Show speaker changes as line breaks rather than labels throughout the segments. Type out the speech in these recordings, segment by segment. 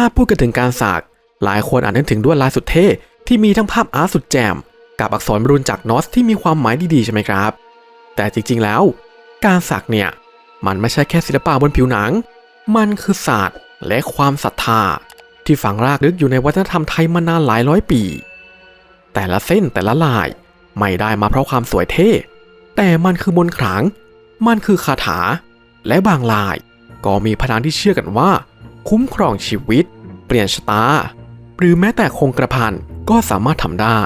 ถ้าพูดกันถึงการสักหลายคนอาจนึกถึงลวดลายสุดเท่ที่มีทั้งภาพอาร์ตสุดแจ่มกับอักษรบรูนจากนอสที่มีความหมายดีๆใช่ไหมครับ แต่จริงๆแล้ว การสักเนี่ยมันไม่ใช่แค่ศิลปะบนผิวหนัง มันคือศาสตร์และความศรัทธา ที่ฝังรากลึกอยู่ในวัฒนธรรมไทยมานานหลายร้อยปี แต่ละเส้นแต่ละลายไม่ได้มาเพราะความสวยเท่ แต่มันคือมนต์ขลัง มันคือคาถา และบางลาย ก็มีพลังที่เชื่อกันว่า คุ้มครองชีวิต เปลี่ยนชะตา หรือแม้แต่คงกระพันก็สามารถทำได้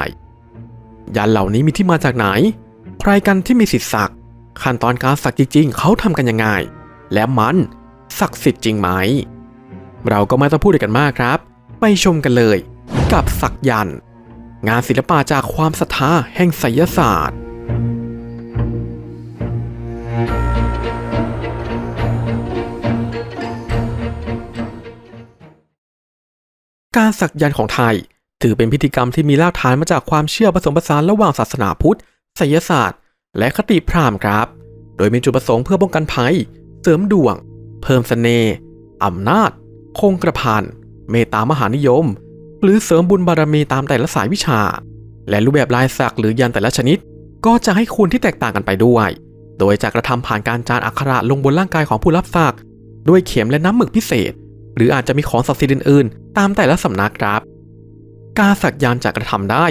ยันเหล่านี้มีที่มาจากไหน ใครกันที่มีสิทธิ์สัก ขั้นตอนการสักจริงๆ เขาทำกันยังไง และมันศักดิ์สิทธิ์จริงไหม เราก็ไม่ต้องพูดกันมากครับ ไปชมกันเลยกับสักยัน งานศิลปะจากความศรัทธาแห่งไสยศาสตร์ การสักยันต์ของไทย ถือเป็นพิธีกรรมที่มีรากฐานมาจากความเชื่อผสมผสานระหว่างศาสนาพุทธไสยศาสตร์ และคติพราหมณ์ครับ โดยมีจุดประสงค์เพื่อป้องกันภัย เสริมดวง เพิ่มเสน่ห์อำนาจ คงกระพันเมตตามหานิยม หรือเสริมบุญบารมีตามแต่ละสายวิชา และรูปแบบลายสักหรือยันแต่ละชนิด ก็จะให้คุณที่แตกต่างกันไปด้วย โดยจะกระทำผ่านการจานอักขระลงบนร่างกายของผู้รับสักด้วยเข็มและน้ำหมึกพิเศษ หรืออาจจะมีของศักดิ์สิทธิ์อื่นๆ ตามแต่ละสำนักครับ การสักยันต์จะกระทำได้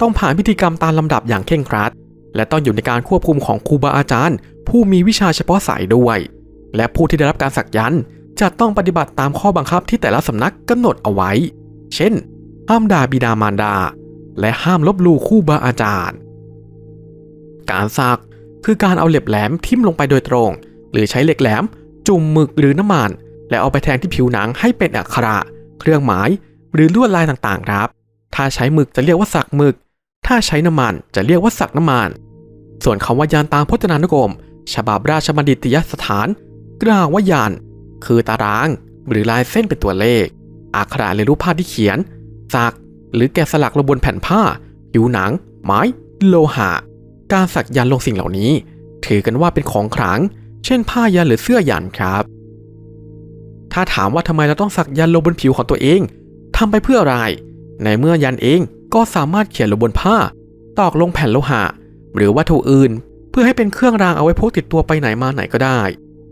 ต้องผ่านพิธีกรรมตามลำดับอย่างเคร่งครัด และต้องอยู่ในการควบคุมของครูบาอาจารย์ ผู้มีวิชาเฉพาะสายด้วย และผู้ที่ได้รับการสักยันต์จะต้องปฏิบัติตามข้อบังคับที่แต่ละสำนักกำหนดเอาไว้ เช่น ห้ามด่าบิดามารดา และห้ามลบลู่ครู่บาอาจารย์ การสักคือการเอาเหล็บแหลมทิ่มลงไปโดยตรง หรือใช้เหล็กแหลม จุ่มหมึกหรือน้ำมัน แล้วเอาไปแทงที่ผิวหนังให้เป็นอักขระ เครื่องหมาย หรือลวดลายต่างๆครับ ถ้าใช้หมึกจะเรียกว่าสักหมึก ถ้าใช้น้ำมันจะเรียกว่าสักน้ำมัน ส่วนคำว่ายานตามพจนานุกรม ฉบับราชบัณฑิตยสถานกล่าวว่ายานคือตาราง หรือลายเส้นเป็นตัวเลข อักขระหรือรูปภาพที่เขียน สัก หรือแกะสลักลงบนแผ่นผ้า ผิวหนัง ไม้ โลหะ การสักยันต์ลงสิ่งเหล่านี้ ถือกันว่าเป็นของขลัง เช่นผ้ายันหรือเสื้อยันครับ ถ้าถามว่าทำไมเราต้องสักยันลงบนผิวของตัวเองทำไปเพื่ออะไร ในเมื่อยันเองก็สามารถเขียนลงบนผ้า ตอกลงแผ่นโลหะ หรือวัตถุอื่น เพื่อให้เป็นเครื่องรางเอาไว้พกติดตัวไปไหนมาไหนก็ได้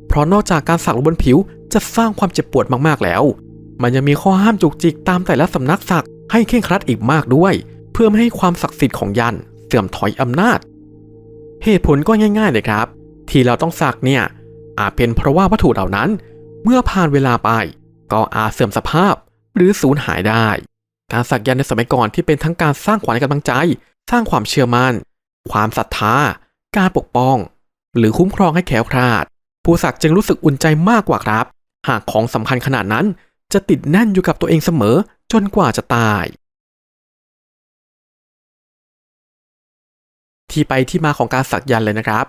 เพราะนอกจากการสักลงบนผิวจะสร้างความเจ็บปวดมากๆแล้ว มันยังมีข้อห้ามจุกจิกตามแต่ละสำนักสักให้เคร่งครัดอีกมากด้วย เพื่อไม่ให้ความศักดิ์สิทธิ์ของยันเสื่อมถอยอำนาจ เหตุผลก็ง่ายๆเลยครับ ที่เราต้องสักเนี่ยอาจเป็นเพราะว่าวัตถุเหล่านั้น เมื่อผ่านเวลาไปก็อาจเสื่อมสภาพหรือสูญหายได้ การสักยันต์ในสมัยก่อนที่เป็นทั้งการสร้างขวัญกำลังใจ สร้างความเชื่อมัน่น ความศรัทธา การปกป้อง หรือคุ้มครองให้แขวคลาดผู้สักจึงรู้สึกอุ่นใจมากกว่าครับ หากของสำคัญขนาดนั้นจะติดแน่นอยู่กับตัวเองเสมอจนกว่าจะตาย ที่ไปที่มาของการสักยันต์เลยนะครับ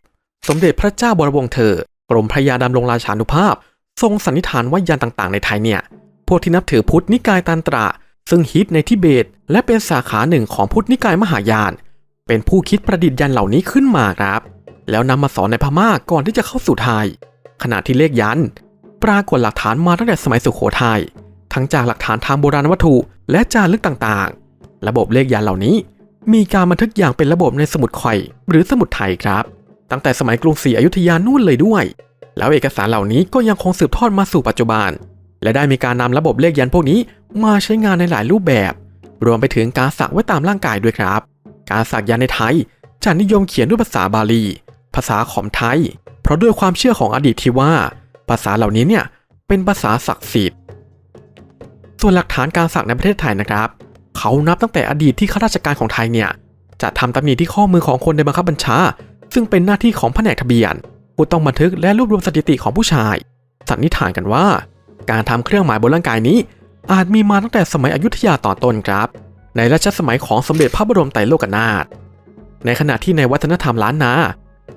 สมเด็จพระเจ้าบรมวงศ์เธอกรมพระยาดำรงราชานุภาพ ทรงสันนิษฐานว่ายันต์ต่างๆในไทยเนี่ย พวกที่นับถือพุทธนิกายตันตระ ซึ่งฮิตในทิเบต และเป็นสาขาหนึ่งของพุทธนิกายมหายาน เป็นผู้คิดประดิษฐ์ยันเหล่านี้ขึ้นมาครับ แล้วนำมาสอนในพม่ากก่อนที่จะเข้าสู่ไทย ขณะที่เลขยันต์ปรากฏหลักฐานมาตั้งแต่สมัยสุโขทัย ทั้งจากหลักฐานทางโบราณวัตถุและจารึกต่างๆ ระบบเลขยันต์เหล่านี้มีการบันทึกอย่างเป็นระบบในสมุดข่อย หรือสมุดไทยครับ ตั้งแต่สมัยกรุงศรีอยุธยานู่นเลยด้วย แล้วเอกสารเหล่านี้ก็ยังคงสืบทอดมาสู่ปัจจุบัน และได้มีการนำระบบเลขยันพวกนี้ มาใช้งานในหลายรูปแบบ รวมไปถึงการสักไว้ตามร่างกายด้วยครับ การสักยันในไทยจะนิยมเขียนด้วยภาษาบาลี ภาษาขอมไทย เพราะด้วยความเชื่อของอดีตที่ว่า ภาษาเหล่านี้เนี่ยเป็นภาษาศักดิ์สิทธิ์ ส่วนหลักฐานการสักในประเทศไทยนะครับ เขานับตั้งแต่อดีตที่ข้าราชการของไทยเนี่ยจะทำตำหนิที่ข้อมือของคนในบังคับบัญชา ซึ่งเป็นหน้าที่ของแผนกทะเบียน ผู้ต้องบันทึกและรวบรวมสถิติของผู้ชาย สันนิษฐานกันว่า การทำเครื่องหมายบนร่างกายนี้ อาจมีมาตั้งแต่สมัยอยุธยาตอนต้นครับ ในรัชสมัยของสมเด็จพระบรมไตรโลกนาถในขณะที่ในวัฒนธรรมล้านนา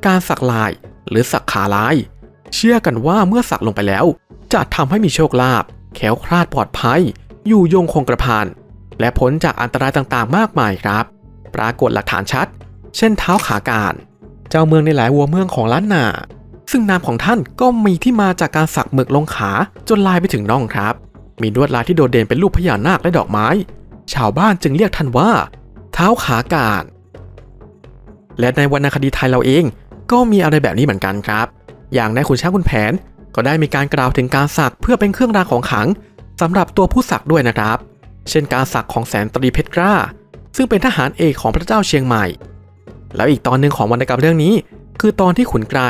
การสักลายหรือสักขาลาย เชื่อกันว่าเมื่อสักลงไปแล้ว จะทำให้มีโชคลาภแขวคลาดปลอดภัย อยู่ยงคงกระพันและพ้นจากอันตรายต่างๆ มากมายครับ ปรากฏหลักฐานชัด เช่นเท้าขาการ เจ้าเมืองในหลายวัวเมืองของล้านนา ซึ่งนามของท่านก็มีที่มาจากการสักหมึกลงขาจนลายไปถึงน่องครับ มีลวดลายที่โดดเด่นเป็นรูปพญานาคและดอกไม้ ชาวบ้านจึงเรียกท่านว่า เท้าขาการ และในวรรณคดีไทยเราเองก็มีอะไรแบบนี้เหมือนกันครับ อย่างในขุนช้างขุนแผนก็ได้มีการกล่าวถึงการสักเพื่อเป็นเครื่องรางของขลังสำหรับตัวผู้สักด้วยนะครับ เช่นการสักของแสนตรีเพชรกล้า ซึ่งเป็นทหารเอกของพระเจ้าเชียงใหม่ แล้วอีกตอนหนึ่งของวรรณกรรมเรื่องนี้ คือตอนที่ขุนไกร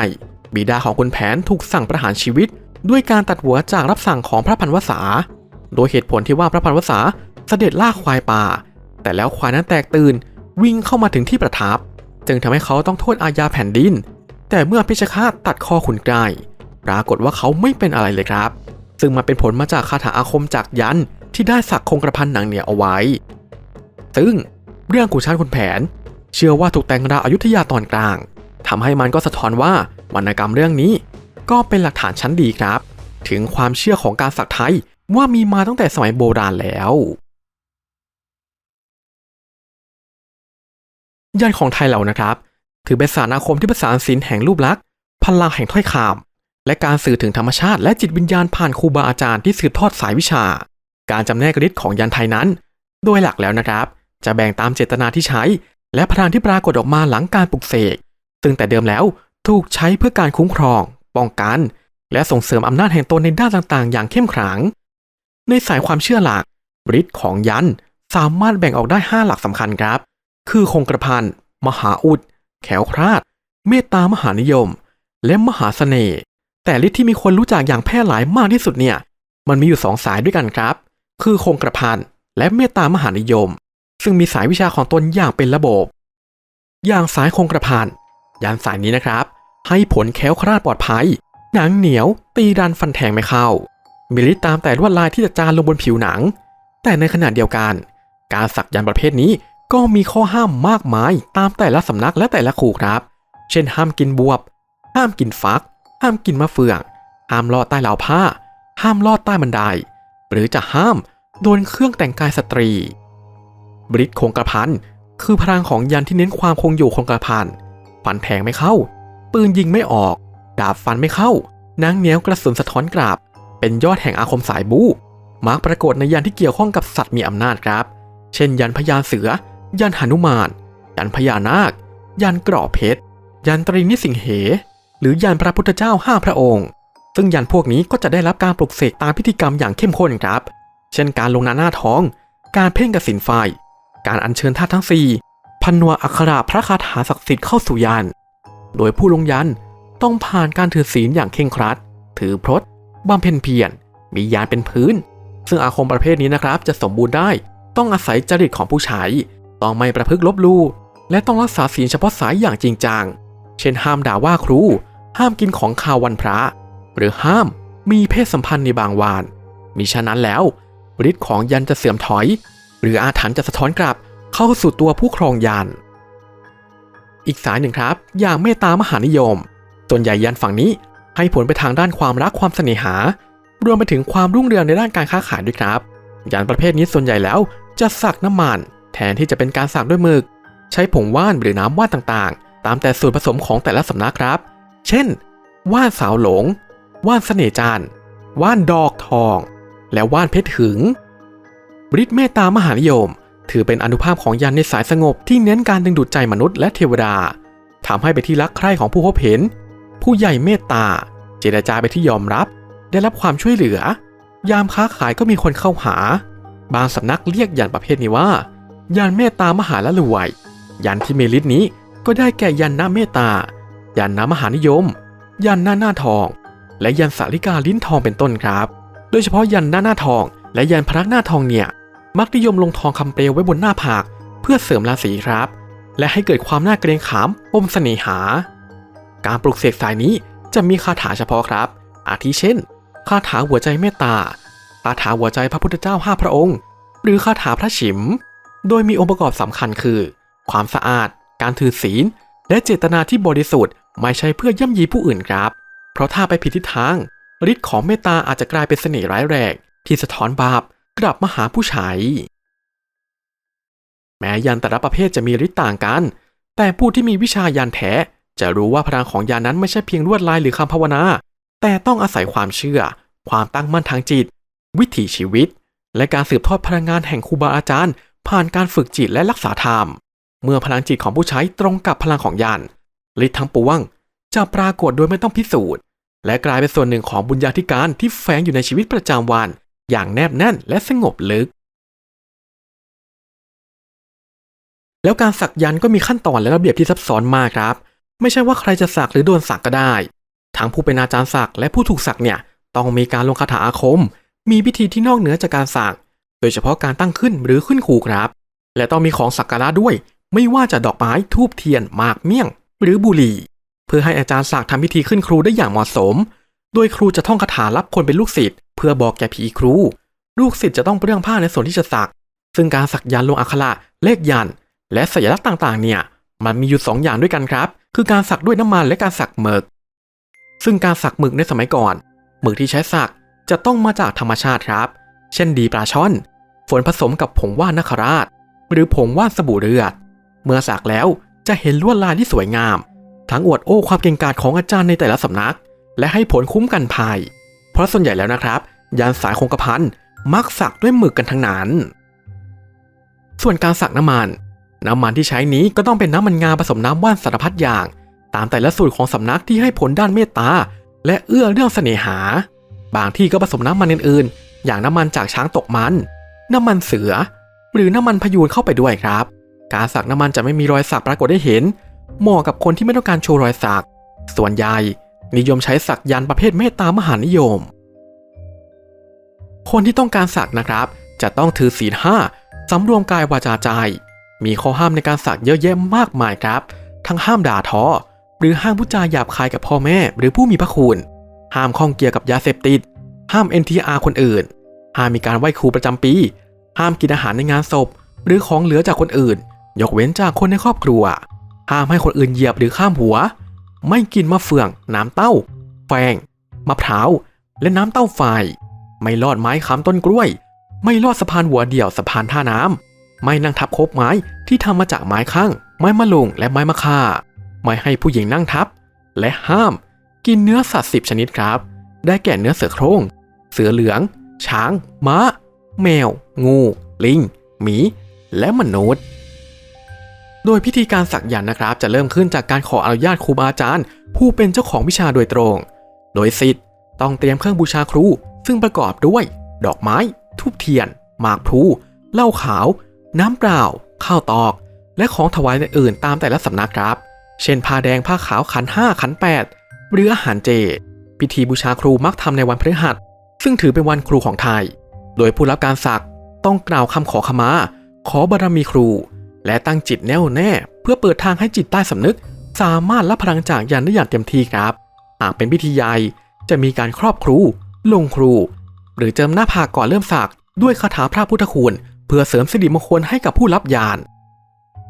บิดาของขุนแผนถูกสั่งประหารชีวิต ด้วยการตัดหัวจากรับสั่งของพระพันวษา โดยเหตุผลที่ว่าพระพันวษาเสด็จล่าควายป่า แต่แล้วควายนั้นแตกตื่นวิ่งเข้ามาถึงที่ประทับ จึงทำให้เขาต้องโทษอาญาแผ่นดิน แต่เมื่อพิชฆาตตัดคอขุนไกรปรากฏว่าเขาไม่เป็นอะไรเลยครับ ซึ่งมันเป็นผลมาจากคาถาอาคมจากยันที่ได้สักคงกระพันหนังเหนียวเอาไว้ ซึ่งเรื่องขุนช้างขุนแผน เชื่อว่าถูกแต่งราวอายุทยาตอนกลางทำให้มันก็สะท้อนว่าวรรณกรรมเรื่องนี้ ก็เป็นหลักฐานชั้นดีครับ ถึงความเชื่อของการสักไทยว่ามีมาตั้งแต่สมัยโบราณแล้วยันของไทยเรานะครับ ถือเป็นสารอาคมที่ประสานศิลป์แห่งรูปลักษณ์พลังแห่งถ้อยคำและการสื่อถึงธรรมชาติและจิตวิญญาณผ่านครูบาอาจารย์ที่สืบทอดสายวิชา การจำแนกฤทธิ์ของยันไทยนั้น โดยหลักแล้วนะครับ จะแบ่งตามเจตนาที่ใช้ และพลังที่ปรากฏออกมาหลังการปลุกเสก ซึ่งแต่เดิมแล้วถูกใช้เพื่อการคุ้มครอง ป้องกัน และส่งเสริมอำนาจแห่งตนในด้านต่างๆ อย่างเข้มขลัง ในสายความเชื่อหลักฤทธิ์ของยันสามารถแบ่งออกได้ 5 หลักสำคัญครับ คือคงกระพันมหาอุด แขวคราด เมตตามหานิยม และมหาเสน่ห์ แต่ฤทธิ์ที่มีคนรู้จักอย่างแพร่หลายมากที่สุดเนี่ย มันมีอยู่สองสายด้วยกันครับ คือคงกระพันและเมตตามหานิยม ซึ่งมีสายวิชาของตนอย่างเป็นระบบ อย่างสายคงกระพันยันสายนี้นะครับ ให้ผลแค้วคลาดปลอดภัย หนังเหนียว ตีดันฟันแทงไม่เข้า มีฤทธิ์ตามแต่ลวดลายที่จะจารลงบนผิวหนัง แต่ในขณะเดียวกัน การสักยันประเภทนี้ก็มีข้อห้ามมากมายตามแต่ละสำนักและแต่ละครูครับ เช่นห้ามกินบวบ ห้ามกินฟัก ห้ามกินมะเฟือง ห้ามลอดใต้ราวผ้า ห้ามลอดใต้บันได หรือจะห้ามโดนเครื่องแต่งกายสตรี บริษคงกระพันคือพลังของยันที่เน้นความคงอยู่คงกระพันฟันแทงไม่เข้า ปืนยิงไม่ออก ดาบฟันไม่เข้านางเหนียวกระสุนสะท้อนกลับเป็นยอดแห่งอาคมสายบูมักปรากฏในยันที่เกี่ยวข้องกับสัตว์มีอำนาจครับ เช่น ยันพญาเสือ ยันหนุมาน ยันพญานาค ยันกรอบเพชร ยันตรีนิสิงเห หรือยันพระพุทธเจ้าห้าพระองค์ ซึ่งยันพวกนี้ก็จะได้รับการปลุกเสกตามพิธีกรรมอย่างเข้มข้นครับ เช่นการลงนาหน้าท้อง การเพ่งกระสินไฟ การอัญเชิญธาตุทั้งสี่พันวอักขระพระคาถาศักดิ์สิทธิ์เข้าสู่ยันโดยผู้ลงยันต้องผ่านการถือศีลอย่างเคร่งครัด ถือพรตบำเพ็ญเพียร มียานเป็นพื้น ซึ่งอาคมประเภทนี้นะครับจะสมบูรณ์ได้ ต้องอาศัยจริตของผู้ใช้ ต้องไม่ประพฤกลบลู่และต้องรักษาศีลเฉพาะสายอย่างจริงจัง เช่นห้ามด่าว่าครู ห้ามกินของคาววันพระ หรือห้ามมีเพศสัมพันธ์ในบางวานมิฉะนั้นแล้วฤทธิ์ของยันจะเสื่อมถอย หรืออาถรรพ์จะสะท้อนกลับเข้าสู่ตัวผู้ครองยันอีกสายหนึ่งครับ อย่างเมตตามหานิยม ส่วนใหญ่ยันฝั่งนี้ให้ผลไปทางด้านความรักความเสน่หา รวมไปถึงความรุ่งเรืองในด้านการค้าขายด้วยครับยันประเภทนี้ส่วนใหญ่แล้วจะสักน้ำมัน แทนที่จะเป็นการสักด้วยมึกใช้ผงว่านหรือน้ำว่านต่างๆ ตามแต่ส่วนผสมของแต่ละสำนักครับ เช่น ว่านสาวหลง ว่านเสน่จันว่านดอกทอง และว่านเพชรหึง ฤทธิ์เมตตามหานิยม ถือเป็นอนุภาพของยันในสายสงบที่เน้นการดึงดูดใจมนุษย์และเทวดาทำให้ไปที่รักใคร่ของผู้พบเห็น ผู้ใหญ่เมตตา เจรจาไปที่ยอมรับ ได้รับความช่วยเหลือ ยามค้าขายก็มีคนเข้าหา บางสำนักเรียกยันประเภทนี้ว่า ยันเมตตามหาละรวย ยันที่เมลิดนี้ก็ได้แก่ยันน้าเมตตา ยันน้ามหานิยม ยันหน้าหน้าทอง และยันสาริกาลิ้นทองเป็นต้นครับ โดยเฉพาะยันหน้าหน้าทอง และยันพระหน้าทองเนี่ย มักนิยมลงทองคำเปลวไว้บนหน้าผาก เพื่อเสริมราศีครับ และให้เกิดความน่าเกรงขามปมเสน่หา การปลุกเสกสายนี้จะมีคาถาเฉพาะครับ อาทิเช่น คาถาหัวใจเมตตา คาถาหัวใจพระพุทธเจ้าห้าพระองค์ หรือคาถาพระฉิม โดยมีองค์ประกอบสำคัญคือ ความสะอาด การถือศีล และเจตนาที่บริสุทธิ์ไม่ใช่เพื่อย่ำยีผู้อื่นครับ เพราะถ้าไปผิดทิศทางฤทธิ์ของเมตตาอาจจะกลายเป็นเสน่ห์ร้ายแรงที่สะท้อนบาป กลับมาหาผู้ใช้ แม้ยันแต่ละประเภทจะมีฤทธิ์ต่างกัน แต่ผู้ที่มีวิชายันแท้จะรู้ว่าพลังของยานนั้นไม่ใช่เพียงลวดลายหรือคำภาวนา แต่ต้องอาศัยความเชื่อ ความตั้งมั่นทางจิต วิถีชีวิต และการสืบทอดพลังงานแห่งครูบาอาจารย์ ผ่านการฝึกจิตและรักษาธรรม เมื่อพลังจิตของผู้ใช้ตรงกับพลังของยันฤทธิ์ทั้งปวง จะปรากฏโดยไม่ต้องพิสูจน์ และกลายเป็นส่วนหนึ่งของบุญญาธิการที่แฝงอยู่ในชีวิตประจำวัน อย่างแนบแน่นและสงบลึก แล้วการสักยันต์ก็มีขั้นตอนและระเบียบที่ซับซ้อนมากครับ ไม่ใช่ว่าใครจะสักหรือโดนสักก็ได้ ทั้งผู้เป็นอาจารย์สักและผู้ถูกสักเนี่ยต้องมีการลงคาถาอาคม มีพิธีที่นอกเหนือจากการสัก โดยเฉพาะการตั้งขึ้นหรือขึ้นครูครับ และต้องมีของสักการะด้วย ไม่ว่าจะดอกไม้ทูบเทียนหมากเมี่ยง หรือบุหรี่ เพื่อให้อาจารย์สักทำพิธีขึ้นครูได้อย่างเหมาะสม โดยครูจะท่องคาถารับคนเป็นลูกศิษย์ เพื่อบอกแก่ผีครู ลูกศิษย์จะต้องเปลื้องผ้าในส่วนที่จะสัก ซึ่งการสักยันต์ลงอักขระเลขยันต์และสัญลักษณ์ต่างๆ เนี่ย มันมีอยู่สองอย่างด้วยกันครับ คือการสักด้วยน้ำมันและการสักหมึก ซึ่งการสักหมึกในสมัยก่อนหมึกที่ใช้สักจะต้องมาจากธรรมชาติครับ เช่นดีปลาช่อน ฝนผสมกับผงว่านนคราช หรือผงว่านสบู่เลือด เมื่อสักแล้วจะเห็นลวดลายที่สวยงาม ทั้งอวดโอ้ความเก่งกาจของอาจารย์ในแต่ละสำนัก และให้ผลคุ้มกันภัย เพราะส่วนใหญ่แล้วนะครับ ยานสายคงกระพันมักสักด้วยหมึกกันทั้งนั้น ส่วนการสักน้ำมัน น้ำมันที่ใช้นี้ก็ต้องเป็นน้ำมันงาผสมน้ำว่านสารพัดอย่าง ตามแต่ละสูตรของสำนักที่ให้ผลด้านเมตตา และเอื้อเรื่องเสน่หา บางที่ก็ผสมน้ำมันอื่นๆ อย่างน้ำมันจากช้างตกมัน น้ำมันเสือ หรือน้ำมันพยูนเข้าไปด้วยครับ การสักน้ำมันจะไม่มีรอยสักปรากฏได้เห็น เหมาะกับคนที่ไม่ต้องการโชว์รอยสัก ส่วนใหญ่ นิยมใช้สักยันต์ประเภทเมตตามหานิยม คนที่ต้องการสักนะครับ จะต้องถือศีลห้าสำรวมกายวาจาใจ มีข้อห้ามในการสักเยอะแยะมากมายครับ ทั้งห้ามด่าทอ หรือห้ามพูดจาหยาบคายกับพ่อแม่ หรือผู้มีพระคุณ ห้ามข้องเกี่ยวกับยาเสพติด ห้าม NTR คนอื่น ห้ามมีการไหว้ครูประจำปี ห้ามกินอาหารในงานศพ หรือของเหลือจากคนอื่น ยกเว้นจากคนในครอบครัว ห้ามให้คนอื่นเหยียบหรือข้ามหัว ไม่กินมะเฟือง น้ำเต้า แฟง มะพร้าว และน้ำเต้าไฟ ไม่ลอดไม้ค้ำต้นกล้วย ไม่ลอดสะพานหัวเดี่ยวสะพานท่าน้ำ ไม่นั่งทับโคบไม้ที่ทำมาจากไม้ข้าง ไม้มะลุงและไม้มะค่า ไม่ให้ผู้หญิงนั่งทับ และห้าม กินเนื้อสัตว์สิบชนิดครับ ได้แก่เนื้อเสือโคร่ง เสือเหลือง ช้าง ม้า แมว งู ลิง หมี และมนุษย์ โดยพิธีการสักยันต์นะครับ จะเริ่มขึ้นจากการขออนุญาตครูบาอาจารย์ ผู้เป็นเจ้าของวิชาโดยตรง โดยสิทธิ์ต้องเตรียมเครื่องบูชาครู ซึ่งประกอบด้วย ดอกไม้ ทูบเทียน หมากพลูเหล้าขาว น้ำเปล่า ข้าวตอก และของถวายอื่นๆตามแต่ละสำนักครับ เช่นผ้าแดงผ้าขาวขันห้าขันแปดหรืออาหารเจ พิธีบูชาครูมักทำในวันพฤหัส ซึ่งถือเป็นวันครูของไทย โดยผู้รับการสักต้องกล่าวคำขอขมา ขอบารมีครู และตั้งจิตแน่วแน่ เพื่อเปิดทางให้จิตใต้สำนึก สามารถรับพลังจากยันได้อย่างเต็มที่ครับ หากเป็นพิธีใหญ่จะมีการครอบครู ลงครู หรือเจิมหน้าผากก่อนเริ่มสักด้วยคาถาพระพุทธคุณ เพื่อเสริมสิริมงคลให้กับผู้รับยาน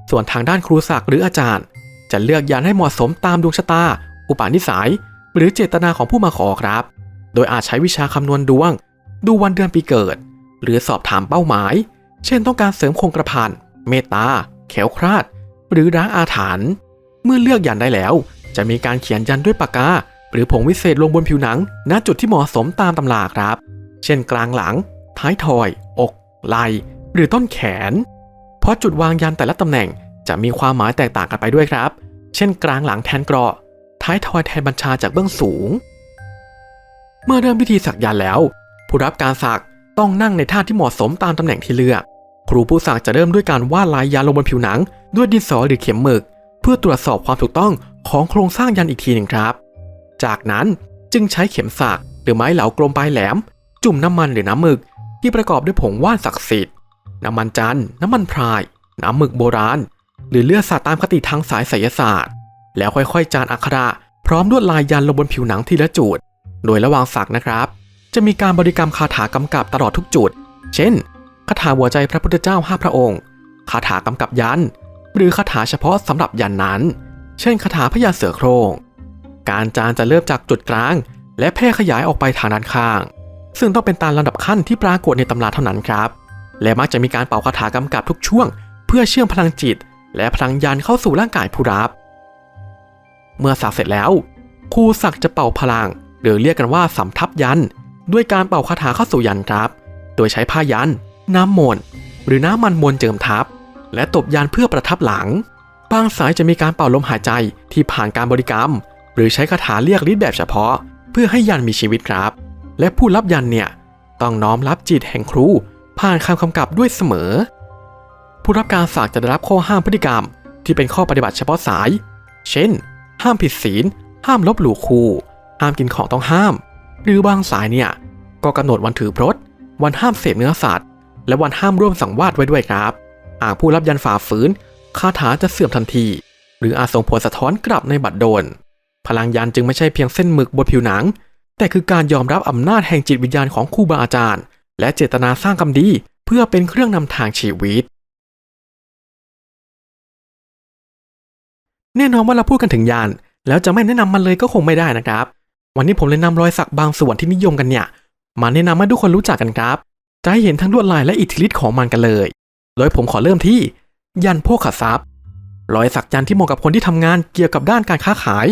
ส่วนทางด้านครูศักดิ์หรืออาจารย์ จะเลือกยานให้เหมาะสมตามดวงชะตา อุปนิสัย หรือเจตนาของผู้มาขอครับ โดยอาจใช้วิชาคำนวณดวง ดูวันเดือนปีเกิด หรือสอบถามเป้าหมาย เช่นต้องการเสริมคงกระพัน เมตตา แขวคลาด หรือร้างอาถรรพ์เมื่อเลือกยันได้แล้ว จะมีการเขียนยันด้วยปากกา หรือผงวิเศษลงบนผิวหนัง ณจุดที่เหมาะสมตามตำราครับ เช่นกลางหลัง ท้ายทอย อก ไหล่หรือต้นแขน เพราะจุดวางยันแต่ละตำแหน่งจะมีความหมายแตกต่างกันไปด้วยครับ เช่น กลางหลังแทนเกราะ ท้ายทอยแทนบัญชาจากเบื้องสูง เมื่อเริ่มพิธีสักยันแล้ว ผู้รับการสักต้องนั่งในท่าที่เหมาะสมตามตำแหน่งที่เลือก ครูผู้สักจะเริ่มด้วยการวาดลายยันลงบนผิวหนัง ด้วยดินสอหรือเข็มหมึก เพื่อตรวจสอบความถูกต้องของโครงสร้างยันอีกทีหนึ่งครับ จากนั้นจึงใช้เข็มสักหรือไม้เหลากลมปลายแหลม จุ่มน้ำมันหรือน้ำหมึก ที่ประกอบด้วยผงว่านศักดิ์สิทธิ์น้ำมันจันทร์น้ำมันพราย น้ำหมึกโบราณ หรือเลือดสัตว์ตามคติทางสายไสยศาสตร์ แล้วค่อยๆ จานอักขระพร้อมลวดลายยันลงบนผิวหนังทีละจุด โดยระหว่างสักนะครับ จะมีการบริกรรมคาถากำกับตลอดทุกจุด เช่น คาถาหัวใจพระพุทธเจ้าห้าพระองค์คาถากำกับยัน หรือคาถาเฉพาะสำหรับยันนั้น เช่นคาถาพญาเสือโครง การจานจะเริ่มจากจุดกลาง และแพร่ขยายออกไปทางด้านข้าง ซึ่งต้องเป็นตามลำดับขั้นที่ปรากฏในตำราเท่านั้นครับ และมักจะมีการเป่าคาถากำกับทุกช่วง เพื่อเชื่อมพลังจิต และพลังยันเข้าสู่ร่างกายผู้รับ เมื่อสักเสร็จแล้วครูสักจะเป่าพลัง หรือเรียกกันว่าสำทับยัน ด้วยการเป่าคาถาเข้าสู่ยันครับ โดยใช้ผ้ายัน น้ำมนต์หรือน้ำมันมนต์เจิมทับ และตบยันเพื่อประทับหลัง บางสายจะมีการเป่าลมหายใจที่ผ่านการบริกรรม หรือใช้คาถาเรียกฤทธิ์แบบเฉพาะ เพื่อให้ยันมีชีวิตครับ และผู้รับยันเนี่ยต้องน้อมรับจิตแห่งครู ผ่านคำกำกับด้วยเสมอ ผู้รับการฝากจะได้รับข้อห้ามพฤติกรรม ที่เป็นข้อปฏิบัติเฉพาะสาย เช่น ห้ามผิดศีล ห้ามลบหลู่ครูห้ามกินของต้องห้าม หรือบางสายเนี่ยก็กำหนดวันถือพรตวันห้ามเสพเนื้อสัตว์ และวันห้ามร่วมสังวาสไว้ด้วยครับ หากผู้รับยันฝ่าฝืนคาถาจะเสื่อมทันที หรืออาจส่งผลสะท้อนกลับในบัดดลพลังยันจึงไม่ใช่เพียงเส้นหมึกบนผิวหนัง แต่คือการยอมรับอำนาจแห่งจิตวิญญาณของครูบาอาจารย์ และเจตนาสร้างกรรมดี เพื่อเป็นเครื่องนำทางชีวิต แน่นอนว่าเราพูดกันถึงยันแล้วจะไม่แนะนำมันเลยก็คงไม่ได้นะครับ วันนี้ผมเลยนำรอยสักบางส่วนที่นิยมกันเนี่ย มาแนะนำให้ทุกคนรู้จักกันครับ จะให้เห็นทั้งลวดลายและอิทธิฤทธิ์ของมันกันเลย โดยผมขอเริ่มที่ ยันโภคทรัพย์รอยสักยันที่เหมาะกับคนที่ทำงานเกี่ยวกับด้านการค้าขาย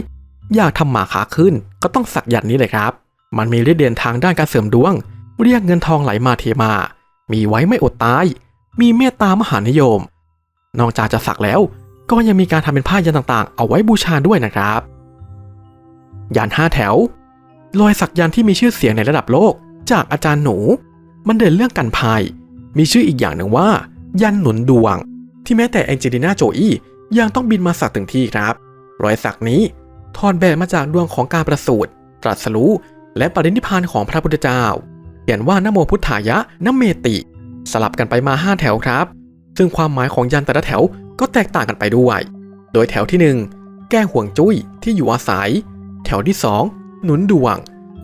อยากทำหมาขาขึ้น ก็ต้องสักยันนี้เลยครับ มันมีฤทธิ์เด่นทางด้านการเสริมดวง เรียกเงินทองไหลมาเทมา มีไว้ไม่อดตาย มีเมตตามหานิยม นอกจากจะสักแล้ว ก็ยังมีการทำเป็นผ้ายันต่างๆ เอาไว้บูชาด้วยนะครับยันห้าแถวรอยสักยันที่มีชื่อเสียงในระดับโลก จากอาจารย์หนู มันเด่นเรื่องกันภัยมีชื่ออีกอย่างหนึ่งว่า ยันหนุนดวง ที่แม้แต่แองเจลิน่าโจอี้ยังต้องบินมาสักถึงที่ครับ รอยสักนี้ทอนแบบมาจากดวงของการประสูติตรัสรู้และปรินิพานของพระพุทธเจ้า เขียนว่านโมพุทธายะนเมติ สลับกันไปมาห้าแถวครับ ซึ่งความหมายของยันแต่ละแถวก็แตกต่างกันไปด้วย โดยแถวที่ 1 แก้ห่วงจุ้ยที่อยู่อาศัย แถวที่ 2 หนุนดวง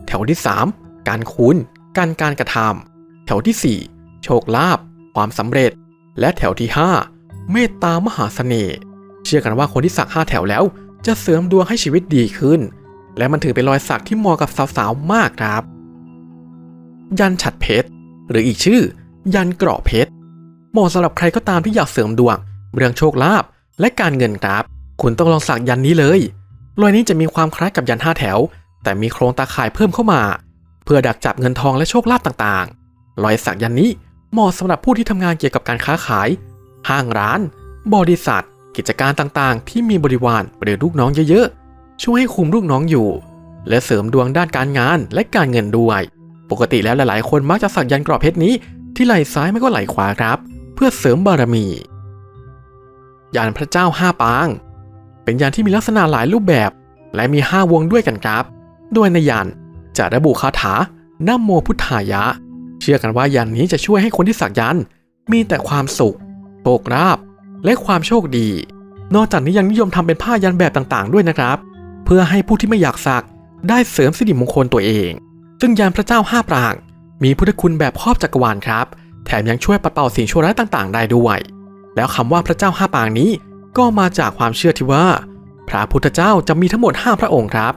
แถวที่ 3 การคูณการการกระทำ ถวที่ 4 โชคลาภความสำเร็จ และแถวที่ 5 เมตตามหาเสน่ห์เชื่อกันว่าคนที่สักห้าแถวแล้ว จะเสริมดวงให้ชีวิตดีขึ้น และมันถือเป็นรอยสักที่เหมาะกับสาวๆมากครับ ยันฉัดเพชรหรืออีกชื่อ ยันเกราะเพชรเหมาะสำหรับใครก็ตามที่อยากเสริมดวง เรื่องโชคลาภและการเงินครับ คุณต้องลองสักยันนี้เลยรอยนี้จะมีความคล้ายกับยันห้าแถว แต่มีโครงตาข่ายเพิ่มเข้ามา เพื่อดักจับเงินทองและโชคลาภต่าง รอยสักยันนี้เหมาะสำหรับผู้ที่ทำงานเกี่ยวกับการค้าขาย ห้างร้าน บริษัท กิจการต่างๆ ที่มีบริวารหรือลูกน้องเยอะๆ ช่วยให้คุมลูกน้องอยู่ และเสริมดวงด้านการงานและการเงินด้วย ปกติแล้วหลายๆ คนมักจะสักยันกรอบเพชรนี้ ที่ไหล่ซ้ายไม่ก็ไหล่ขวาครับ เพื่อเสริมบารมียานพระเจ้าห้าปาง เป็นยานที่มีลักษณะหลายรูปแบบ และมีห้าวงด้วยกันครับ โดยในยานจะระบุคาถานโมพุทธายะ เชื่อกันว่ายันนี้จะช่วยให้คนที่สักยันมีแต่ความสุขโชคลาภและความโชคดี นอกจากนี้ยังนิยมทำเป็นผ้ายันแบบต่างๆ ด้วยนะครับ เพื่อให้ผู้ที่ไม่อยากสักได้เสริมสิริมงคลตัวเอง ซึ่งยานพระเจ้าห้าปรางมีพุทธคุณแบบครอบจักรวาลครับ แถมยังช่วยปัดเป่าสิ่งชั่วร้ายต่างๆ ได้ด้วย แล้วคำว่าพระเจ้าห้าปางนี้ก็มาจากความเชื่อที่ว่า พระพุทธเจ้าจะมีทั้งหมด 5 พระองค์ครับ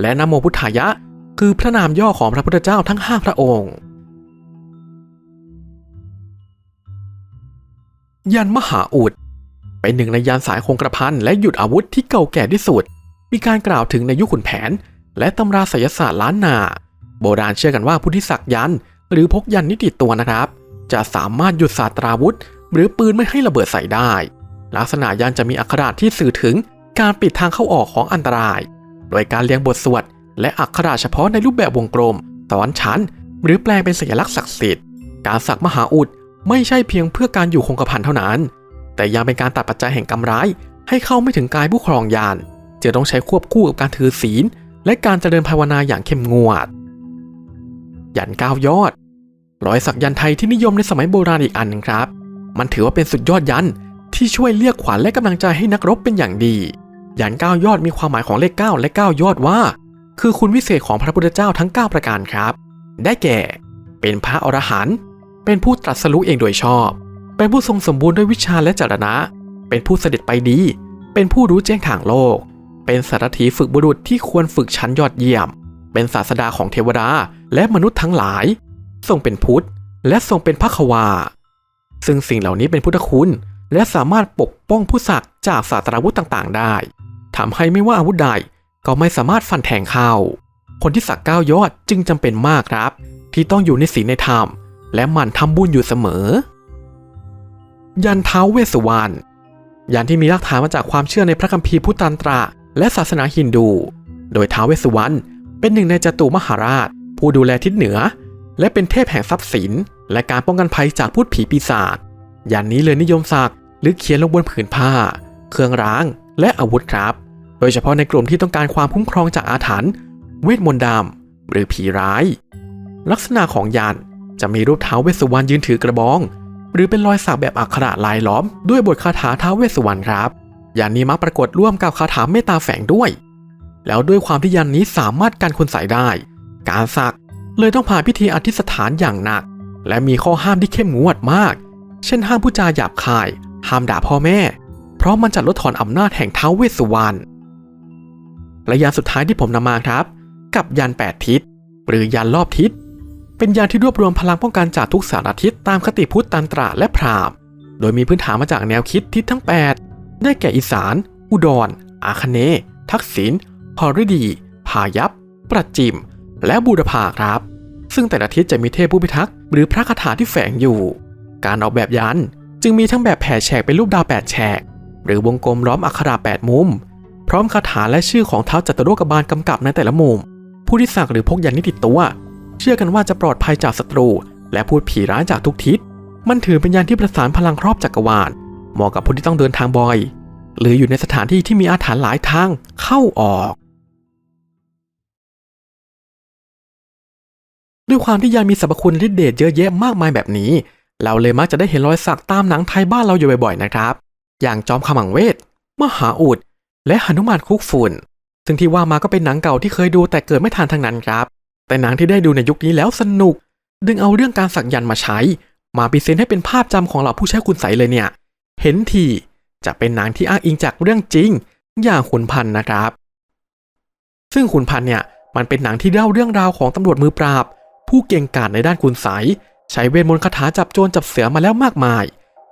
และนโมพุทธายะ คือพระนามย่อของพระพุทธเจ้าทั้ง 5 พระองค์ ยันมหาอุด เป็นหนึ่งในยานสายคงกระพันและหยุดอาวุธที่เก่าแก่ที่สุด มีการกล่าวถึงในยุคขุนแผน และตำราไสยศาสตร์ล้านนา โบราณเชื่อกันว่าผู้ที่สักยันหรือพกยันนิติดตัวนะครับ จะสามารถหยุดศาสตราวุธ หรือปืนไม่ให้ระเบิดใส่ได้ ลักษณะยันจะมีอักขระที่สื่อถึงการปิดทางเข้าออกของอันตราย โดยการเรียงบทสวดและอักขระเฉพาะในรูปแบบวงกลมซ้อนชั้น หรือแปลงเป็นสัญลักษณ์ศักดิ์สิทธิ์ การสักมหาอุด ไม่ใช่เพียงเพื่อการอยู่คงกระพันเท่านั้น แต่ยังเป็นการตัดปัจจัยแห่งกรรมร้าย ให้เข้าไม่ถึงกายผู้ครองยานจะต้องใช้ควบคู่กับการถือศีล และการเจริญภาวนาอย่างเข้มงวด ยันก้าวยอด รอยสักยันไทยที่นิยมในสมัยโบราณอีกอันหนึ่งครับ มันถือว่าเป็นสุดยอดยันที่ช่วยเรียกขวัญและกำลังใจให้นักรบเป็นอย่างดี ยันเก้ายอดมีความหมายของเลข 9 และ 9 ยอดว่า คือคุณวิเศษของพระพุทธเจ้าทั้ง 9 ประการครับ ได้แก่ เป็นพระอรหันต์ เป็นผู้ตรัสรู้เองโดยชอบ เป็นผู้ทรงสมบูรณ์ด้วยวิชาและจรณะ เป็นผู้เสด็จไปดี เป็นผู้รู้แจ้งทางโลก เป็นสารถีฝึกบุรุษที่ควรฝึกชั้นยอดเยี่ยม เป็นศาสดาของเทวดาและมนุษย์ทั้งหลาย ทรงเป็นพุทธ และทรงเป็นพระควา ซึ่งสิ่งเหล่านี้เป็นพุทธคุณ และสามารถปกป้องผู้สักจากศาสตราวุธต่างๆ ได้ทำให้ไม่ว่าอาวุธใดก็ไม่สามารถฟันแทงเข้า คนที่สักก้าวยอดจึงจำเป็นมากครับ ที่ต้องอยู่ในศีลในธรรม และหมั่นทำบุญอยู่เสมอ ยันเท้าเวสสุวรรณยันที่มีรากฐานมาจากความเชื่อในพระคัมภีร์พุทธันตระ และศาสนาฮินดู โดยท้าวเวสสุวรรณเป็นหนึ่งในจตุมหาราช ผู้ดูแลทิศเหนือ และเป็นเทพแห่งทรัพย์สิน และการป้องกันภัยจากพูดผีปีศาจยันนี้เลยนิยมสักหรือเขียนลงบนผืนผ้า เครื่องรางและอาวุธครับ โดยเฉพาะในกลุ่มที่ต้องการความคุ้มครองจากอาถรรพ์เวทมนต์ดำหรือผีร้าย ลักษณะของยัน จะมีรูปเท้าวเวสสุวรรณยืนถือกระบอง หรือเป็นรอยสักแบบอักขระลายล้อม ด้วยบทคาถาท้าวเวสสุวรรณครับยันนี้มักปรากฏร่วมกับคาถาเมตตาแฝงด้วย แล้วด้วยความที่ยันนี้สามารถกันคุณใส่ได้ การสักเลยต้องผ่านพิธีอธิษฐานอย่างหนัก และมีข้อห้ามที่เข้มงวดมาก เช่นห้ามพูดจาหยาบคาย ห้ามด่าพ่อแม่ เพราะมันจะลดทอนอำนาจแห่งท้าวเวสสุวรรณและยันสุดท้ายที่ผมนำมาครับ กับยันแปดทิศ หรือยันรอบทิศ เป็นยันที่รวบรวมพลังป้องกันจากทุกสารทิศตามคติพุทธตันตระและพราหมณ์ โดยมีพื้นฐานมาจากแนวคิดทิศทั้ง 8 ได้แก่อีสาน อุดร อาคเน ทักษิณพรดี พายัพประจิม และบูรพาครับ ซึ่งแต่ละทิศจะมีเทพผู้พิทักษ์หรือพระคาถาที่แฝงอยู่ การออกแบบยันจึงมีทั้งแบบแผ่แฉกเป็นรูปดาว 8 แฉก หรือวงกลมล้อมอักขระ8 มุม พร้อมคาถาและชื่อของเท้าจัตุโลกบาลกำกับในแต่ละมุม ผู้ที่สักหรือพกยันนี้ติดตัว เชื่อกันว่าจะปลอดภัยจากศัตรู และพูดผีร้ายจากทุกทิศ มันถือเป็นยันที่ประสานพลังครอบจักรวาลเหมาะกับผู้ที่ต้องเดินทางบ่อย หรืออยู่ในสถานที่ที่มีอาถรรพ์หลายทางเข้าออก ด้วยความที่ยันมีสรรพคุณฤทธิ์เดชเยอะแยะมากมายแบบนี้ เราเลยมักจะได้เห็นรอยสักตามหนังไทยบ้านเราอยู่บ่อยๆนะครับ อย่างจอมขมังเวท มหาอุด และหนุมานคุกฝุ่นซึ่งที่ว่ามาก็เป็นหนังเก่าที่เคยดูแต่เกิดไม่ทันทั้งนั้นครับ แต่หนังที่ได้ดูในยุคนี้แล้วสนุก ดึงเอาเรื่องการสักยันต์มาใช้ มาพรีเซนให้เป็นภาพจำของเหล่าผู้ใช้คุณใสเลยเนี่ย เห็นทีจะเป็นหนังที่อ้างอิงจากเรื่องจริง อย่างขุนพันธ์นะครับ ซึ่งขุนพันธ์เนี่ยมันเป็นหนังที่เล่าเรื่องราวของตำรวจมือปราบ ผู้เก่งกาจในด้านคุณใสใช้เวทมนต์คาถาจับโจรจับเสือมาแล้วมากมาย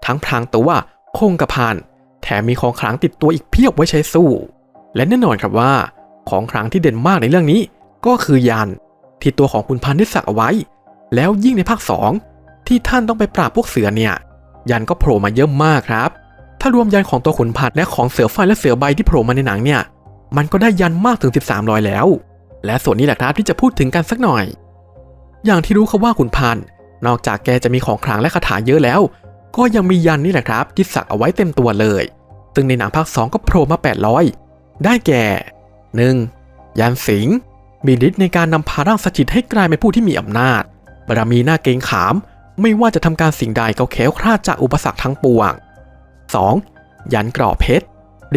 ทั้งพรางตัวคงกระพันแถมมีของขลังติดตัวอีกเพียบไว้ใช้สู้ และแน่นอนครับว่า ของขลังที่เด่นมากในเรื่องนี้ก็คือยัน ที่ตัวของคุณพันธ์ได้สักเอาไว้ แล้วยิ่งในภาค 2 ที่ท่านต้องไปปราบพวกเสือเนี่ย ยันก็โผล่มาเยอะมากครับ ถ้ารวมยันของตัวขุนพันธ์และของเสือไฟและเสือใบที่โผล่มาในหนังเนี่ย มันก็ได้ยันมากถึง 13รอยแล้ว และส่วนนี้แหละครับที่จะพูดถึงกันสักหน่อย อย่างที่รู้ครับว่าขุนพันธ์นอกจากแกจะมีของขลังและคาถาเยอะแล้ว ก็ยังมียันนี่แหละครับที่สักเอาไว้เต็มตัวเลย ซึ่งในหนังภาค 2 ก็โผล่มา 800 ได้แก่ 1. ยันสิงห์ มีฤทธิ์ในการนำพาร่างสถิตให้กลายเป็นผู้ที่มีอำนาจบารมีหน้าเกรงขาม ไม่ว่าจะทำการสิ่งใดก็แข็งคลาดจากอุปสรรคทั้งปวง 2. ยันกรอบเพชร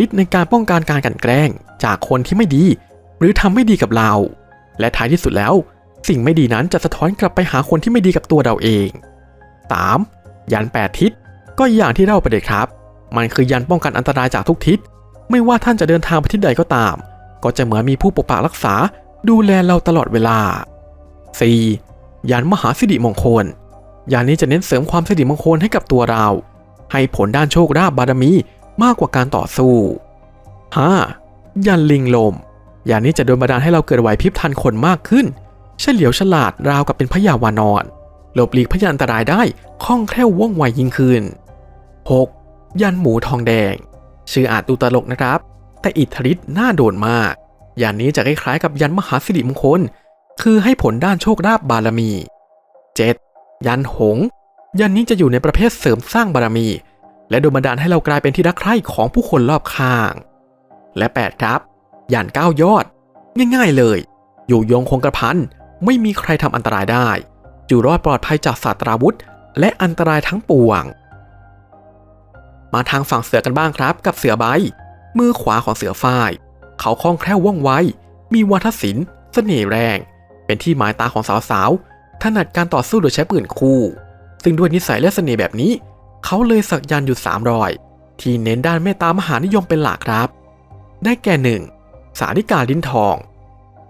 ฤทธิ์ในการป้องกันการกันแกล้ง จากคนที่ไม่ดี หรือทำไม่ดีกับเรา และท้ายที่สุดแล้ว สิ่งไม่ดีนั้นจะสะท้อนกลับไปหาคนที่ไม่ดีกับตัวเราเอง 3. ยันแปดทิศก็อย่างที่เล่าไปเลยครับ มันคือยันป้องกันอันตรายจากทุกทิศ ไม่ว่าท่านจะเดินทางไปทิศใดก็ตาม ก็จะเหมือนมีผู้ปกปักรักษา ดูแลเราตลอดเวลา 4. ยันมหาสิริมงคลยันนี้จะเน้นเสริมความสิริมงคลให้กับตัวเรา ให้ผลด้านโชคลาภบารมีมากกว่าการต่อสู้ 5. ยันลิงลมยันนี้จะโดนบันดาลให้เราเกิดไหวพริบทันคนมากขึ้น เฉลียวฉลาดราวกับเป็นพยาวานอน หลบหลีกพยานอันตรายได้คล่องแคล่วว่องไวยิ่งขึ้น 6. ยันหมูทองแดง ชื่ออาจดูตลกนะครับ แต่อิทธิฤทธิ์น่าโดนมาก ยันนี้จะคล้ายๆกับยันมหาสิริมงคล คือให้ผลด้านโชคลาภบารมี 7. ยันหง ยันนี้จะอยู่ในประเภทเสริมสร้างบารมี และโดนบันดาลให้เรากลายเป็นที่รักใคร่ของผู้คนรอบข้าง และ 8 ครับ ยันเก้ายอด ง่ายๆเลย อยู่ยงคงกระพันไม่มีใครทำอันตรายได้อยู่รอดปลอดภัยจากศาสตราวุธ และอันตรายทั้งปวง มาทางฝั่งเสือกันบ้างครับ กับเสือใบมือขวาของเสือฝ้าย เขาคล่องแคล่วว่องไว มีวัฒนศิลป์เสน่ห์แรง เป็นที่หมายตาของสาวๆ ถนัดการต่อสู้โดยใช้ปืนคู่ ซึ่งด้วยนิสัยและเสน่ห์แบบนี้ เขาเลยสักยันต์อยู่สามรอย ที่เน้นด้านเมตตามหานิยมเป็นหลักครับ ได้แก่หนึ่งสาริกาลิ้นทอง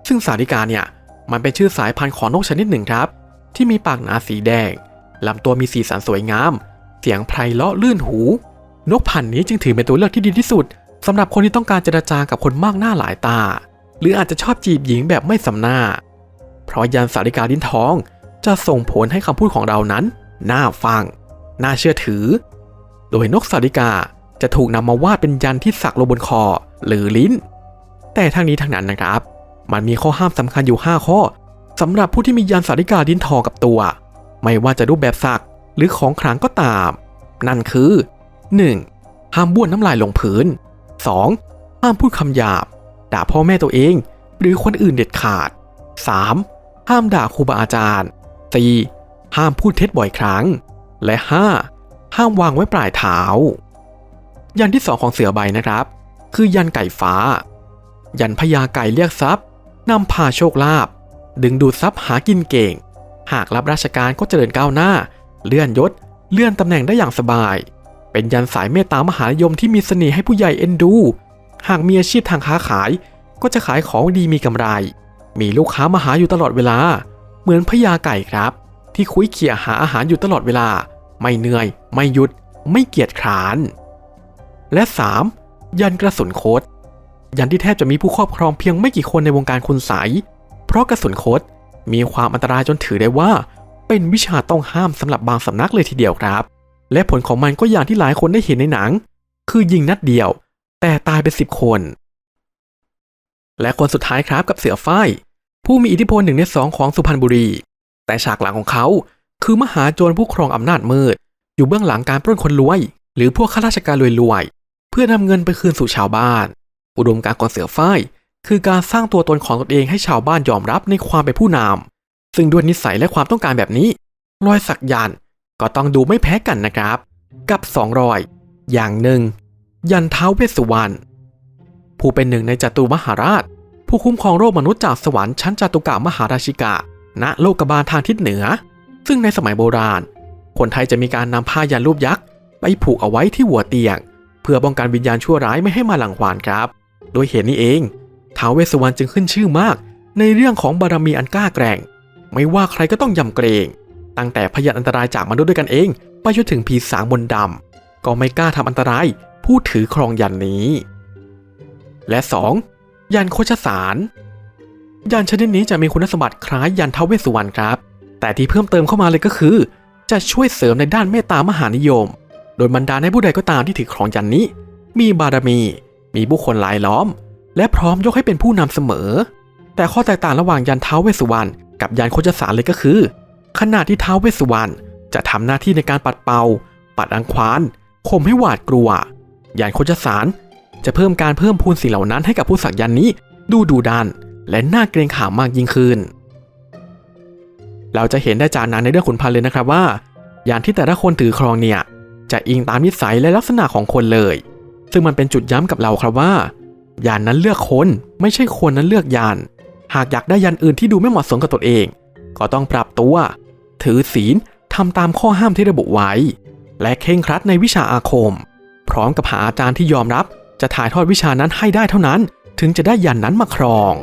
ซึ่งสาริกาเนี่ยมันเป็นชื่อสายพันธุ์ของนกชนิดหนึ่งครับ ที่มีปากหนาสีแดงลำตัวมีสีสันสวยงาม เสียงไพเราะลื่นหู นกพันธุ์นี้จึงถือเป็นตัวเลือกที่ดีที่สุด สำหรับคนที่ต้องการเจรจากับคนมากหน้าหลายตา หรืออาจจะชอบจีบหญิงแบบไม่สำน้าเพราะยันสาริกาลิ้นทองจะส่งผลให้คำพูดของเรานั้น น่าฟัง น่าเชื่อถือ โดยนกสาริกาจะถูกนำมาวาดเป็นยันที่สักลงบนคอหรือลิ้น แต่ทั้งนี้ทั้งนั้นนะครับ มันมีข้อห้ามสำคัญอยู่ 5 ข้อสำหรับผู้ที่มียันสาริกาดินทองกับตัว ไม่ว่าจะรูปแบบสักหรือของขลังก็ตาม นั่นคือ 1. ห้ามบ้วนน้ำลายลงพื้น 2. ห้ามพูดคำหยาบ ด่าพ่อแม่ตัวเอง หรือคนอื่นเด็ดขาด 3. ห้ามด่าครูบาอาจารย์ 4. ห้ามพูดเท็จบ่อยครั้ง และ 5. ห้ามวางไว้ปลายเท้า ยันที่สองของเสือใบนะครับ คือยันไก่ฟ้า ยันพญาไก่เรียกทรัพย์นำพาโชคลาภดึงดูดทรัพย์หากินเก่ง หากรับราชการก็เจริญก้าวหน้า เลื่อนยศ เลื่อนตำแหน่งได้อย่างสบาย เป็นยันสายเมตตามหานิยมที่มีเสน่ห์ให้ผู้ใหญ่เอ็นดู หากมีอาชีพทางค้าขาย ก็จะขายของดีมีกำไร มีลูกค้ามาหาอยู่ตลอดเวลา เหมือนพญาไก่ครับ ที่คุยเขี่ยหาอาหารอยู่ตลอดเวลา ไม่เหนื่อย ไม่หยุด ไม่เกียจคร้าน และ 3. ยันกระสุนโคดยันที่แทบจะมีผู้ครอบครองเพียงไม่กี่คนในวงการคุณไสยเพราะกระสุนโคดมีความอันตรายจนถือได้ว่า เป็นวิชาต้องห้ามสำหรับบางสำนักเลยทีเดียวครับ และผลของมันก็อย่างที่หลายคนได้เห็นในหนัง คือยิงนัดเดียว แต่ตายไปสิบคน และคนสุดท้ายครับกับเสือฝ้ายผู้มีอิทธิพลหนึ่งในสองของสุพรรณบุรี แต่ฉากหลังของเขา คือมหาโจรผู้ครองอำนาจมืด อยู่เบื้องหลังการปล้นคนรวย หรือพวกข้าราชการรวยๆเพื่อนำเงินไปคืนสู่ชาวบ้าน อุดมการณ์ของเสือฝ้ายคือการสร้างตัวตนของตนเองให้ชาวบ้านยอมรับในความเป็นผู้นำซึ่งด้วยนิสัยและความต้องการแบบนี้ รอยสักยันต์ ก็ต้องดูไม่แพ้กันนะครับ กับสองรอยอย่างหนึ่ง ยันเท้าเวสสุวรรณผู้เป็นหนึ่งในจตุมหาราช ผู้คุ้มครองโลกมนุษย์จากสวรรค์ชั้นจตุกะมหาราชิกะ ณโลกบาลทางทิศเหนือ ซึ่งในสมัยโบราณ คนไทยจะมีการนำผ้ายันรูปยักษ์ไปผูกเอาไว้ที่หัวเตียง เพื่อป้องกันวิญญาณชั่วร้ายไม่ให้มาหลังควานครับ โดยเหตุนี้เองท้าวเวสสุวรรณจึงขึ้นชื่อมาก ในเรื่องของบารมีอันกล้าแกร่ง ไม่ว่าใครก็ต้องยำเกรง ตั้งแต่พยานอันตรายจากมนุษย์ด้วยกันเอง ไปจนถึงผีสางบนดำก็ไม่กล้าทำอันตรายผู้ถือครองยันนี้ และ 2. ยันโคชสาร ยันชนิดนี้จะมีคุณสมบัติคล้ายยันท้าวเวสุวรรณครับ แต่ที่เพิ่มเติมเข้ามาเลยก็คือ จะช่วยเสริมในด้านเมตตามหานิยม โดยบรรดาให้ผู้ใดก็ตามที่ถือครองยันนี้ มีบารมี มีบุคคลหลายล้อม และพร้อมยกให้เป็นผู้นำเสมอ แต่ข้อแตกต่างระหว่างยันเท้าเวสสุวรรณกับยันโคจสารเลยก็คือ ขณะที่ท้าวเวสสุวรรณจะทำหน้าที่ในการปัดเป่า ปัดรังควานข่มให้หวาดกลัวยันโคจสาร จะเพิ่มการเพิ่มพูนสิ่งเหล่านั้นให้กับผู้สักยันนี้ดูดูดันและน่าเกรงขามมากยิ่งขึ้น เราจะเห็นได้จากนั้นในเรื่องขุนพันเลยนะครับว่า ยานที่แต่ละคนถือครองเนี่ย จะอิงตามนิสัยและลักษณะของคนเลย ซึ่งมันเป็นจุดย้ำกับเราครับว่ายานนั้นเลือกคนไม่ใช่คนนั้นเลือกยาน หากอยากได้ยันอื่นที่ดูไม่เหมาะสมกับตนเอง ก็ต้องปรับตัว ถือศีลทำตามข้อห้ามที่ระบุไว้ และเคร่งครัดในวิชาอาคม พร้อมกับหาอาจารย์ที่ยอมรับ จะถ่ายทอดวิชานั้นให้ได้เท่านั้น ถึงจะได้ยันนั้นมาครอง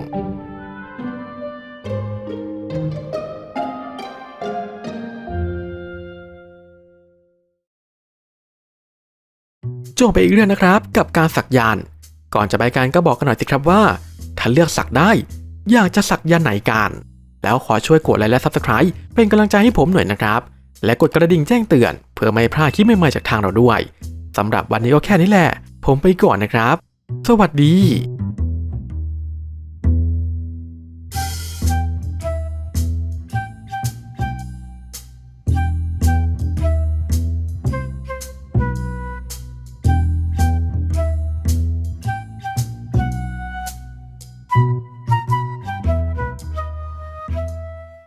จบไปอีกเรื่องนะครับกับการสักยันก่อนจะไปกันก็บอกกันหน่อยสิครับว่า ถ้าเลือกสักได้ อยากจะสักยันไหนกัน แล้วขอช่วยกดไลค์และ Subscribe เป็นกำลังใจให้ผมหน่อยนะครับ และกดกระดิ่งแจ้งเตือน เพื่อไม่พลาดคลิปใหม่ๆจากทางเราด้วยสำหรับวันนี้ก็แค่นี้แหละ ผมไปก่อนนะครับ สวัสดี